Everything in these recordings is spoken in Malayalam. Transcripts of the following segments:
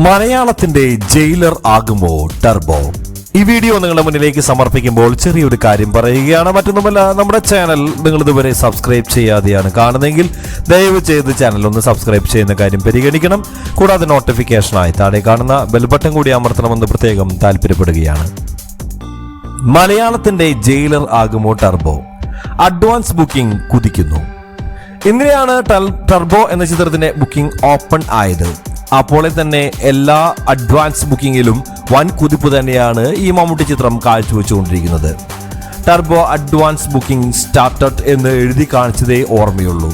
മലയാളത്തിന്റെ ജയിലർ ആകുമോ ടർബോ? ഈ വീഡിയോ നിങ്ങളുടെ മുന്നിലേക്ക് സമർപ്പിക്കുമ്പോൾ ചെറിയൊരു കാര്യം പറയുകയാണ്. മറ്റൊന്നുമല്ല നമ്മുടെ ചാനൽ നിങ്ങൾ ഇതുവരെ സബ്സ്ക്രൈബ് ചെയ്യാതെയാണ് കാണുന്നതെങ്കിൽ ദയവ് ചെയ്ത് ചാനൽ ഒന്ന് സബ്സ്ക്രൈബ് ചെയ്യുന്ന കാര്യം പരിഗണിക്കണം. കൂടാതെ നോട്ടിഫിക്കേഷനായി താഴെ കാണുന്ന ബെൽബട്ടൺ കൂടി അമർത്തണമെന്ന് പ്രത്യേകം താല്പര്യപ്പെടുകയാണ്. മലയാളത്തിന്റെ ജയിലർ ആകുമോ ടർബോ? Advance booking കുതിക്കുന്നു. ഇന്നലെയാണ് ടർബോ എന്ന ചിത്രത്തിന്റെ ബുക്കിംഗ് ഓപ്പൺ ആയത്. അപ്പോൾ തന്നെ എല്ലാ അഡ്വാൻസ് ബുക്കിങ്ങിലും വൻ കുതിപ്പ് തന്നെയാണ് ഈ മമ്മൂട്ടി ചിത്രം കാഴ്ചവെച്ചുകൊണ്ടിരിക്കുന്നത്. ടർബോ അഡ്വാൻസ് ബുക്കിംഗ് സ്റ്റാർട്ടഡ് എന്ന് എഴുതി കാണിച്ചതേ ഓർമ്മയുള്ളൂ.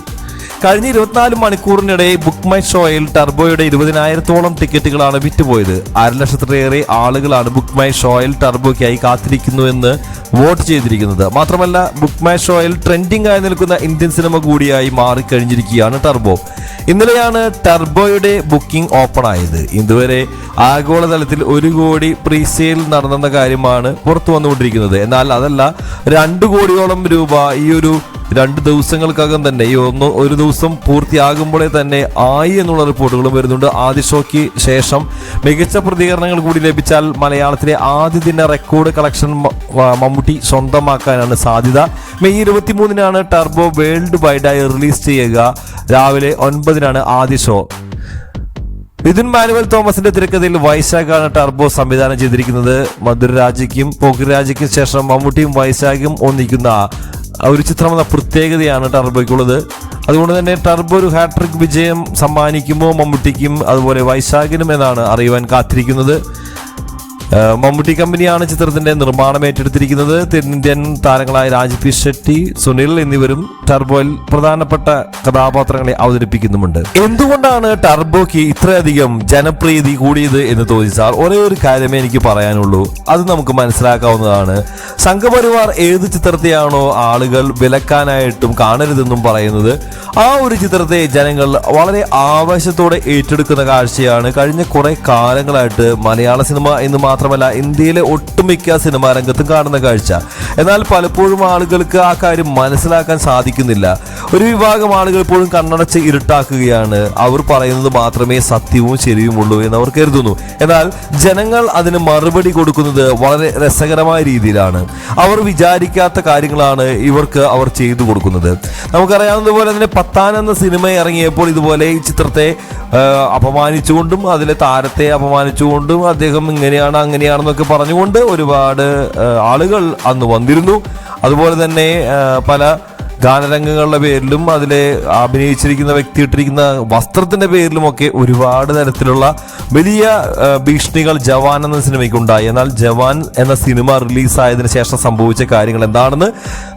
കഴിഞ്ഞ ഇരുപത്തിനാല് മണിക്കൂറിനിടെ ബുക്ക് മൈ ഷോയിൽ ടർബോയുടെ ഇരുപതിനായിരത്തോളം ടിക്കറ്റുകളാണ് വിറ്റുപോയത്. അരലക്ഷത്തിലേറെ ആളുകളാണ് ബുക്ക് മൈ ഷോയിൽ ടർബോയ്ക്കായി കാത്തിരിക്കുന്നു എന്ന് വോട്ട് ചെയ്തിരിക്കുന്നത്. മാത്രമല്ല ബുക്ക് മൈ ഷോയിൽ ട്രെൻഡിംഗ് ആയി നിൽക്കുന്ന ഇന്ത്യൻ സിനിമ കൂടിയായി മാറിക്കഴിഞ്ഞിരിക്കുകയാണ് ടർബോ ഇന്നലെയാണ് ടർബോയുടെ ബുക്കിംഗ് ഓപ്പൺ ആയത് ഇതുവരെ ആഗോളതലത്തിൽ ഒരു കോടി പ്രീസെയിൽ നടന്നെന്ന കാര്യമാണ് പുറത്തു വന്നുകൊണ്ടിരിക്കുന്നത് എന്നാൽ അതല്ല രണ്ട് കോടിയോളം രൂപ ഈ ഒരു രണ്ട് ദിവസങ്ങൾക്കകം തന്നെ ഈ ഒന്ന് ഒരു ദിവസം പൂർത്തിയാകുമ്പോഴേ തന്നെ ആയി എന്നുള്ള റിപ്പോർട്ടുകളും വരുന്നുണ്ട്. ആദ്യ ഷോയ്ക്ക് ശേഷം മികച്ച പ്രതികരണങ്ങൾ കൂടി ലഭിച്ചാൽ മലയാളത്തിലെ ആദ്യ ദിന റെക്കോർഡ് കളക്ഷൻ മമ്മൂട്ടി സ്വന്തമാക്കാനാണ് സാധ്യത. മെയ് ഇരുപത്തിമൂന്നിനാണ് ടർബോ വേൾഡ് വൈഡായി റിലീസ് ചെയ്യുക. രാവിലെ ഒൻപതിനാണ് ആദ്യ ഷോ മിഥുൻ മാനുവൽ തോമസിന്റെ തിരക്കഥയിൽ വൈശാഖാണ് ടർബോ സംവിധാനം ചെയ്തിരിക്കുന്നത്. മധുരരാജയ്ക്കും പോക്കിരാജയ്ക്കും ശേഷം മമ്മൂട്ടിയും വൈശാഖും ഒന്നിക്കുന്ന ഒരു ചിത്രം എന്ന പ്രത്യേകതയാണ് ടർബോയ്ക്കുള്ളത്. അതുകൊണ്ട് തന്നെ ടർബോ ഒരു ഹാട്രിക് വിജയം സമ്മാനിക്കുമോ മമ്മൂട്ടിക്കും അതുപോലെ വൈശാഖിനും എന്നാണ് അറിയുവാൻ കാത്തിരിക്കുന്നത്. മമ്മൂട്ടി കമ്പനിയാണ് ചിത്രത്തിന്റെ നിർമ്മാണം ഏറ്റെടുത്തിരിക്കുന്നത്. തെന്നിന്ത്യൻ താരങ്ങളായ രാജ്പി ഷെട്ടി സുനിൽ എന്നിവരും ടർബോയിൽ പ്രധാനപ്പെട്ട കഥാപാത്രങ്ങളെ അവതരിപ്പിക്കുന്നുമുണ്ട്. എന്തുകൊണ്ടാണ് ടർബോയ്ക്ക് ഇത്രയധികം ജനപ്രീതി കൂടിയത് എന്ന് തോന്നിച്ചാൽ ഒരേ ഒരു കാര്യമേ എനിക്ക് പറയാനുള്ളൂ. അത് നമുക്ക് മനസ്സിലാക്കാവുന്നതാണ്. സംഘപരിവാർ ഏത് ചിത്രത്തെയാണോ ആളുകൾ വിലക്കാനായിട്ടും കാണരുതെന്നും പറയുന്നത് ആ ഒരു ചിത്രത്തെ ജനങ്ങൾ വളരെ ആവേശത്തോടെ ഏറ്റെടുക്കുന്ന കാഴ്ചയാണ് കഴിഞ്ഞ കുറെ കാലങ്ങളായിട്ട് മലയാള സിനിമ എന്ന് മാത്രമല്ല ഇന്ത്യയിലെ ഒട്ടുമിക്ക സിനിമാ രംഗത്തും കാണുന്ന കാഴ്ച. എന്നാൽ പലപ്പോഴും ആളുകൾക്ക് ആ കാര്യം മനസ്സിലാക്കാൻ സാധിക്കുന്നില്ല. ഒരു വിഭാഗം ആളുകൾ ഇപ്പോഴും കണ്ണടച്ച് ഇരുട്ടാക്കുകയാണ്. അവർ പറയുന്നത് മാത്രമേ സത്യവും ശരിയുമുള്ളൂ എന്ന് അവർ കരുതുന്നു. എന്നാൽ ജനങ്ങൾ അതിന് മറുപടി കൊടുക്കുന്നത് വളരെ രസകരമായ രീതിയിലാണ്. അവർ വിചാരിക്കാത്ത കാര്യങ്ങളാണ് ഇവർക്ക് അവർ ചെയ്തു കൊടുക്കുന്നത്. നമുക്കറിയാവുന്നതുപോലെ തന്നെ പത്താൻ എന്ന സിനിമ ഇറങ്ങിയപ്പോൾ ഇതുപോലെ ഈ ചിത്രത്തെ അപമാനിച്ചുകൊണ്ടും അതിലെ താരത്തെ അപമാനിച്ചുകൊണ്ടും അദ്ദേഹം ഇങ്ങനെയാണ് അങ്ങനെയാണെന്നൊക്കെ പറഞ്ഞുകൊണ്ട് ഒരുപാട് ആളുകൾ അന്ന് വന്നിരുന്നു. അതുപോലെ തന്നെ പല ഗാനരംഗങ്ങളുടെ പേരിലും അതിലെ അഭിനയിച്ചിരിക്കുന്ന വ്യക്തി ഇട്ടിരിക്കുന്ന വസ്ത്രത്തിന്റെ പേരിലുമൊക്കെ ഒരുപാട് തരത്തിലുള്ള വലിയ ഭീഷണികൾ ജവാൻ എന്ന സിനിമയ്ക്ക് ഉണ്ടായി എന്നാൽ ജവാൻ എന്ന സിനിമ റിലീസായതിനു ശേഷം സംഭവിച്ച കാര്യങ്ങൾ എന്താണെന്ന്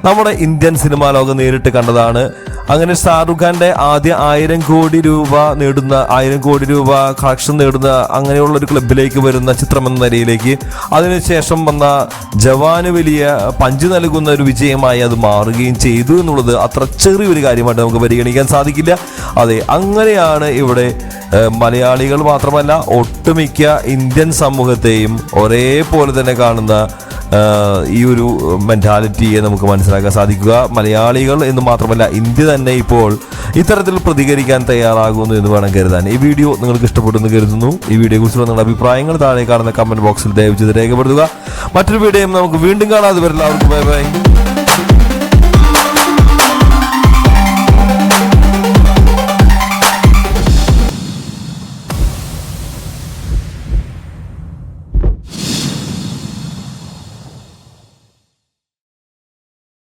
നമ്മുടെ ഇന്ത്യൻ സിനിമാ ലോകം നേരിട്ട് കണ്ടതാണ്. അങ്ങനെ ഷാറുഖ് ഖാന്റെ ആദ്യ ആയിരം കോടി രൂപ നേടുന്ന ആയിരം കോടി രൂപ കളക്ഷൻ നേടുന്ന അങ്ങനെയുള്ള ഒരു ക്ലബിലേക്ക് വരുന്ന ചിത്രം എന്ന നിലയിലേക്ക് അതിനുശേഷം വന്ന ജവാന് വലിയ പഞ്ച് നൽകുന്ന ഒരു വിജയമായി അത് മാറുകയും ചെയ്തു എന്നുള്ളത് അത്ര ചെറിയൊരു കാര്യമായിട്ട് നമുക്ക് പരിഗണിക്കാൻ സാധിക്കില്ല. അതെ അങ്ങനെയാണ് ഇവിടെ മലയാളികൾ മാത്രമല്ല ഒട്ടുമിക്ക ഇന്ത്യൻ സമൂഹത്തെയും ഒരേപോലെ തന്നെ കാണുന്ന ഈ ഒരു മെന്റാലിറ്റിയെ നമുക്ക് മനസ്സിലാക്കാൻ സാധിക്കുക. മലയാളികൾ എന്ന് മാത്രമല്ല ഇന്ത്യ തന്നെ ഇപ്പോൾ ഇത്തരത്തിൽ പ്രതികരിക്കാൻ തയ്യാറാകുന്നു എന്ന് വേണം കരുതാൻ. ഈ വീഡിയോ നിങ്ങൾക്ക് ഇഷ്ടപ്പെടുന്നു കരുതുന്നു. ഈ വീഡിയോ കുറിച്ച് നിങ്ങളുടെ അഭിപ്രായങ്ങൾ താഴെ കാണുന്ന കമന്റ് ബോക്സിൽ ദയവ് ചെയ്ത് രേഖപ്പെടുത്തുക. മറ്റൊരു വീഡിയോയും നമുക്ക് വീണ്ടും കാണാതെ വരില്ല അവർക്ക് ബൈ ബൈ.